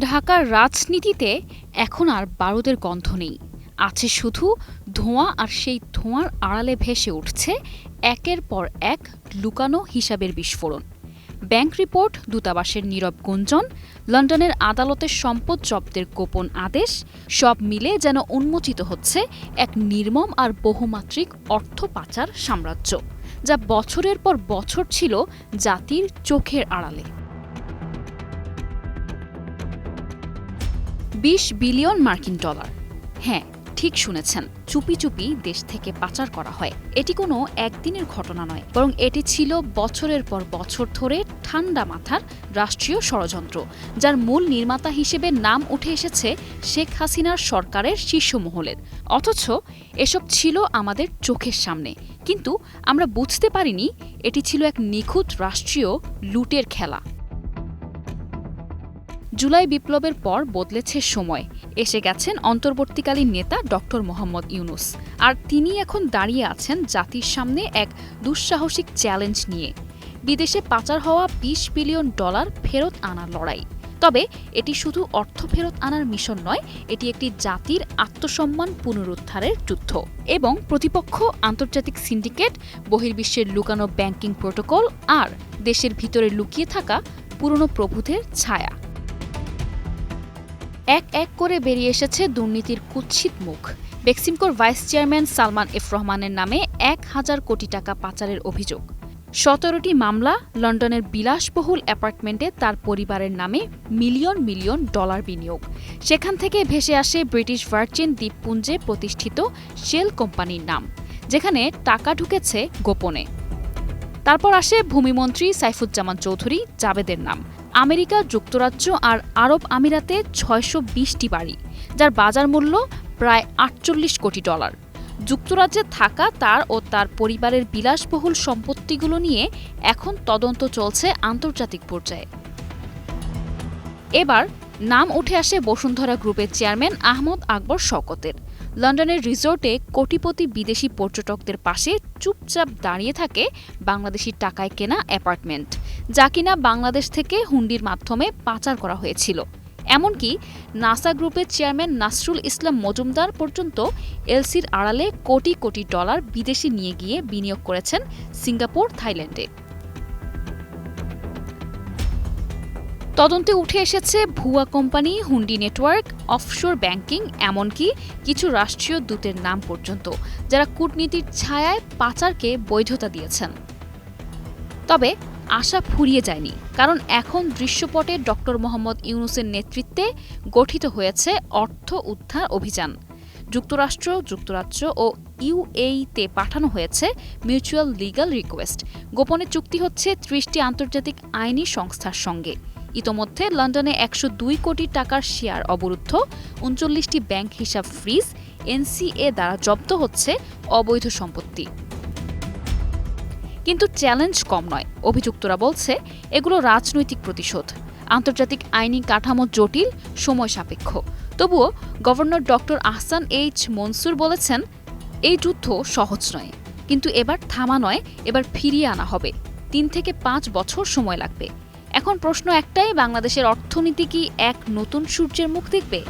ঢাকার রাজনীতিতে এখন আর বারুদের গন্ধ নেই। আছে শুধু ধোঁয়া আর সেই ধোঁয়ার আড়ালে ভেসে উঠছে একের পর এক লুকানো হিসাবের বিস্ফোরণ। ব্যাংক রিপোর্ট, দূতাবাসের নীরব গুঞ্জন, লন্ডনের আদালতের সম্পদ জব্দের গোপন আদেশ, সব মিলে যেন উন্মোচিত হচ্ছে এক নির্মম আর বহুমাত্রিক অর্থ পাচার সাম্রাজ্য, যা বছরের পর বছর ছিল জাতির চোখের আড়ালে। বিশ বিলিয়ন মার্কিন ডলার। হ্যাঁ ঠিক শুনেছেন, চুপি চুপি দেশ থেকে পাচার করা হয়। এটি কোনো একদিনের ঘটনা নয়, বরং এটি ছিল বছরের পর বছর ধরে ঠান্ডা মাথার রাষ্ট্রীয় ষড়যন্ত্র, যার মূল নির্মাতা হিসেবে নাম উঠে এসেছে শেখ হাসিনার সরকারের শীর্ষ মহলের। অথচ এসব ছিল আমাদের চোখের সামনে। কিন্তু আমরা বুঝতে পারিনি, এটি ছিল এক নিখুঁত রাষ্ট্রীয় লুটের খেলা। জুলাই বিপ্লবের পর বদলেছে সময়। এসে গেছেন অন্তর্বর্তীকালীন নেতা ডক্টর মোহাম্মদ ইউনুস। আর তিনি এখন দাঁড়িয়ে আছেন জাতির সামনে এক দুঃসাহসিক চ্যালেঞ্জ নিয়ে। বিদেশে পাচার হওয়া বিশ বিলিয়ন ডলার ফেরত আনার লড়াই। তবে এটি শুধু অর্থ ফেরত আনার মিশন নয়, এটি একটি জাতির আত্মসম্মান পুনরুদ্ধারের যুদ্ধ। এবং প্রতিপক্ষ, আন্তর্জাতিক সিন্ডিকেট, বহির্বিশ্বের লুকানো ব্যাংকিং প্রোটোকল আর দেশের ভিতরে লুকিয়ে থাকা পুরনো প্রভুদের ছায়া। এক এক করে বেরিয়ে এসেছে দুর্নীতির কুৎসিত মুখ। বেক্সিমকোর ভাইস চেয়ারম্যান সালমান এফ রহমানের নামে এক হাজার কোটি টাকা পাচারের অভিযোগ। সতেরোটি মামলা, লন্ডনের বিলাসবহুল অ্যাপার্টমেন্টে তার পরিবারের নামে মিলিয়ন মিলিয়ন ডলার বিনিয়োগ। সেখান থেকে ভেসে আসে ব্রিটিশ ভার্জিন দ্বীপপুঞ্জে প্রতিষ্ঠিত শেল কোম্পানির নাম, যেখানে টাকা ঢুকেছে গোপনে। তারপর আসে ভূমিমন্ত্রী সাইফুজ্জামান চৌধুরী, জাবেদের নাম। আমেরিকা, যুক্তরাজ্য আর আরব আমিরাতে ছয়শো বিশটি বাড়ি, যার বাজার মূল্য প্রায় আটচল্লিশ কোটি ডলার। যুক্তরাজ্যে থাকা তার ও তার পরিবারের বিলাসবহুল সম্পত্তিগুলো নিয়ে এখন তদন্ত চলছে আন্তর্জাতিক পর্যায়ে। এবার নাম উঠে আসে বসুন্ধরা গ্রুপের চেয়ারম্যান আহমদ আকবর শওকতের লন্ডনের রিসোর্টে কোটিপতি বিদেশি পর্যটকদের পাশে চুপচাপ দাঁড়িয়ে থাকে বাংলাদেশি টাকায় কেনা অ্যাপার্টমেন্ট, যা কিনা বাংলাদেশ থেকে হুন্ডির মাধ্যমে পাচার করা হয়েছিল। এমনকি নাসা গ্রুপের চেয়ারম্যান নাসরুল ইসলাম মজুমদার পর্যন্ত এলসির আড়ালে কোটি কোটি ডলার বিদেশে নিয়ে গিয়ে বিনিয়োগ করেছেন সিঙ্গাপুর, থাইল্যান্ডে। তদন্তে উঠে এসেছে ভুয়া কোম্পানি হুন্ডি নেটওয়ার্ক, অফশোর ব্যাংকিং, এমনকি কিছু রাষ্ট্রীয় দূতের নাম পর্যন্ত, যারা কূটনীতির ছায়ায় পাচারকে বৈধতা দিয়েছেন। তবে আশা ফুরিয়ে যায়নি, কারণ এখন দৃশ্যপটে ডক্টর মোহাম্মদ ইউনুসের নেতৃত্বে গঠিত হয়েছে অর্থ উদ্ধার অভিযান। যুক্তরাষ্ট্র, যুক্তরাজ্য ও ইউএইতে পাঠানো হয়েছে মিউচুয়াল লিগাল রিকোয়েস্ট। গোপনে চুক্তি হচ্ছে ত্রিশটি আন্তর্জাতিক আইনি সংস্থার সঙ্গে। ইতোমধ্যে লন্ডনে একশো দুই কোটি টাকার শেয়ার অবরুদ্ধ, উনচল্লিশটি ব্যাংক হিসাব ফ্রিজ, এনসিএ দ্বারা জব্দ হচ্ছে অবৈধ সম্পত্তি। কিন্তু চ্যালেঞ্জ কম নয়, অভিযুক্তরা বলছে, এগুলো রাজনৈতিক প্রতিশোধ। আন্তর্জাতিক আইনি কাঠামো জটিল, সময় সাপেক্ষ। তবুও governor doctor Ahsan H Mansur বলেছেন, এই যুদ্ধ সহজ নয়। কিন্তু এবার থামা নয়, এবার ফিরিয়ে আনা হবে। তিন থেকে পাঁচ বছর সময় লাগবে। এখন প্রশ্ন একটাই বাংলাদেশের অর্থনীতি কি এক নতুন সূর্যের মুখ দেখবে?